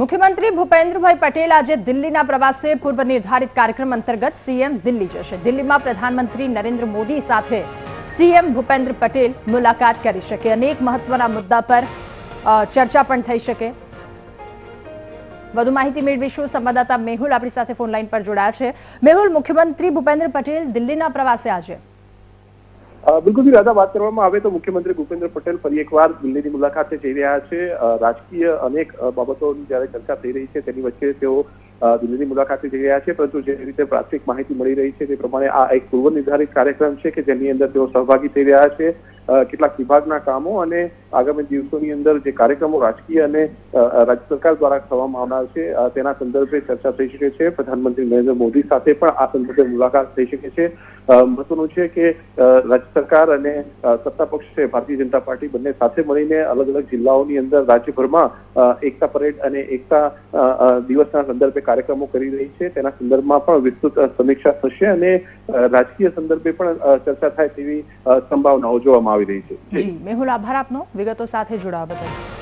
મુખ્યમંત્રી ભૂપેન્દ્રભાઈ પટેલ આજે દિલ્હીના પ્રવાસે પૂર્વ નિર્ધારિત કાર્યક્રમ અંતર્ગત સીએમ દિલ્હી જશે. દિલ્હીમાં પ્રધાનમંત્રી નરેન્દ્ર મોદી સાથે સીએમ ભૂપેન્દ્ર પટેલ મુલાકાત કરી શકે. અનેક મહત્વના મુદ્દા પર ચર્ચા પણ થઈ શકે. વધુ માહિતી મેળવીશું. સંવાદદાતા મેહુલ આપણી સાથે ફોન લાઈન પર જોડાયા છે. મેહુલ, મુખ્યમંત્રી ભૂપેન્દ્ર પટેલ દિલ્હીના પ્રવાસે આજે. બિલકુલ રાધા વાત કરવામાં આવે તો મુખ્યમંત્રી ભૂપેન્દ્ર પટેલ ફરી એકવાર દિલ્હીની મુલાકાતે જઈ રહ્યા છે. રાજકીય અનેક બાબતોની જ્યારે ચર્ચા થઈ રહી છે, તેની વચ્ચે તેઓ દિલ્હીની મુલાકાતે જઈ રહ્યા છે, પરંતુ જે રીતે પ્રાથમિક માહિતી મળી રહી છે તે પ્રમાણે આ એક પૂર્વ નિર્ધારિત કાર્યક્રમ છે કે જેની અંદર તેઓ સહભાગી થઈ રહ્યા છે. કેટલાક વિભાગના કામો અને આગામી દિવસોની અંદર જે કાર્યક્રમો રાજકીય અને રાજ્ય સરકાર દ્વારા કરવામાં આવનાર છે તેના સંદર્ભે ચર્ચા થઈ શકે છે. પ્રધાનમંત્રી નરેન્દ્ર મોદી સાથે પણ આ સંદર્ભે મુલાકાત થઈ શકે છે. મહત્વનું છે કે રાજ્ય સરકાર અને સત્તા પક્ષ છે, ભારતીય જનતા પાર્ટી બંને સાથે મળીને અલગ અલગ જિલ્લાઓની અંદર રાજ્યભરમાં એકતા પરેડ અને એકતા દિવસના સંદર્ભે કાર્યક્રમો કરી રહી છે. તેના સંદર્ભમાં પણ વિસ્તૃત સમીક્ષા થશે અને રાજકીય સંદર્ભે પણ ચર્ચા થાય તેવી સંભાવનાઓ જોવામાં આવી રહી છે. જી મેહુલ આભાર આપનો. વિગતો સાથે જોડાવા બદલ.